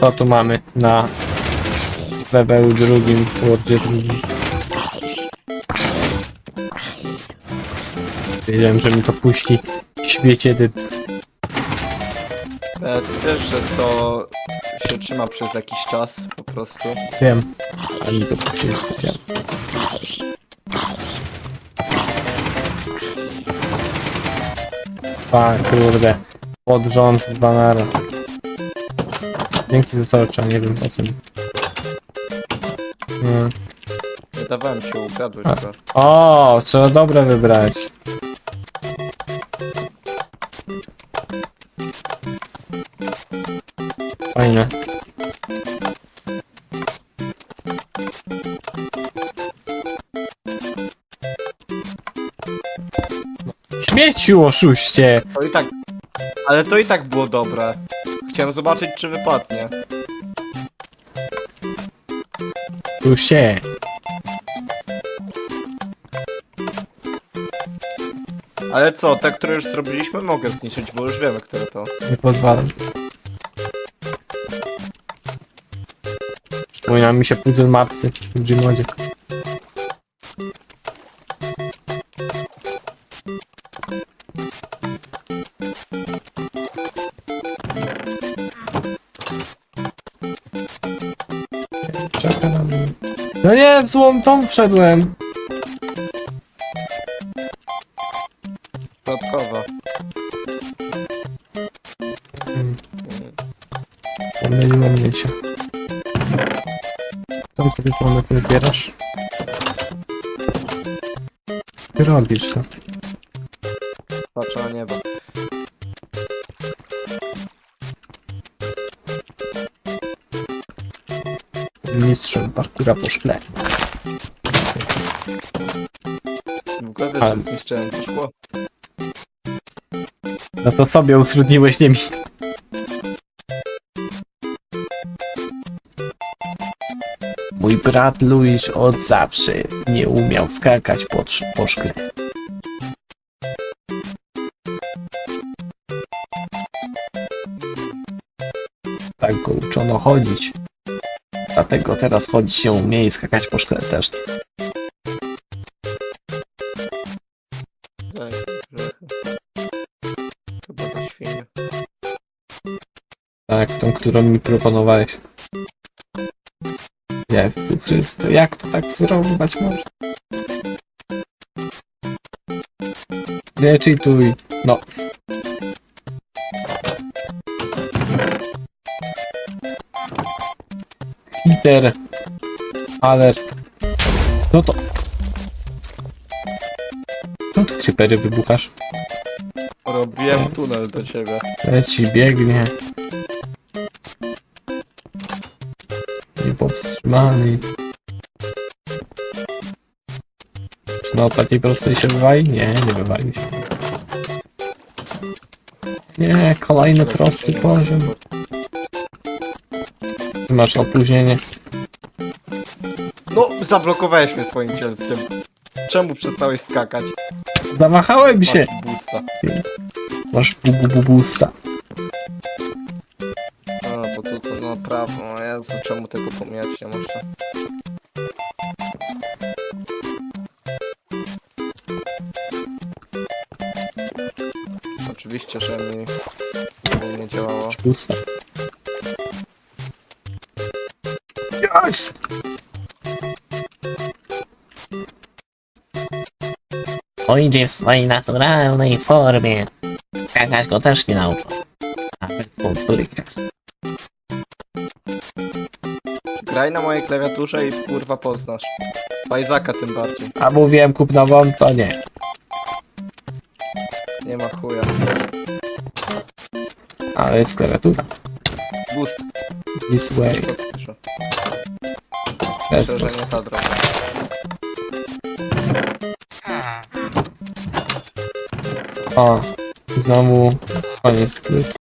Co tu mamy na level drugim, wordzie drugim? Wiedziałem, że mi to puści. Świecie dy... E, ty wiesz, że to się trzyma przez jakiś czas po prostu. Wiem. A mi to puści specjalnie. Pa, kurde. Pod rząd, dwa nara. Dzięki za torcza, nie wiem co mi. Hmm. Dawałem ci ukradłeś A. O, trzeba dobre wybrać. Fajne. Śmieciu, oszuście! To i tak... Ale to i tak było dobre. Chciałem zobaczyć, czy wypadnie. Oszuście! Ale co, te, które już zrobiliśmy, mogę zniszczyć, bo już wiemy, które to. Nie pozwalam. Przypomina mi się puzzle mapsy w Gmodzie. No nie, w złą tą wszedłem. Dodatkowa. Hmm. Pomyliło mnie się. Tam sobie planety zbierasz? Ty robisz to. Patrzę na niebo. Mistrzem parkura po szkle. W ogóle Ale- że zniszczyłem to szkło. No to sobie utrudniłeś, nie mi. Mój brat Luiz od zawsze nie umiał skakać po, po szkle. Tak go uczono chodzić. Dlatego teraz chodzić nie umie i skakać po szkle też. grzechy. Chyba świnie. Tak, tą, którą mi proponowałeś. Jak tu Chrysto, jak to tak zrobić może? Nie cheatuj. No. Hiter. Alert. No to. No to creepery wybuchasz. Robiłem tunel do ciebie. Leci, biegnie. Niepowstrzymany. Czy na takiej prostej się wywali? Nie, nie wywali się. Nie, kolejny prosty poziom. Masz opóźnienie. No, zablokowałeś mnie swoim cielskiem. Czemu przestałeś skakać? Zamachałem Masz się. Boosta. Masz bu bu bu busta. A, bo tu to na prawo. O Jezu, czemu tego pomijać nie można? Oczywiście, że mi to nie działało. Masz busta. Yes! Ojdzie w swojej naturalnej formie. Skakać go też nie nauczą. Nawet turykach. Graj na mojej klawiaturze i kurwa poznasz. Bajzaka tym bardziej. A mówiłem kup nową, to nie. Nie ma chuja. Ale jest klawiatura. Boost. This way. Myślę, że nie ta droga. O, znowu koniec quest.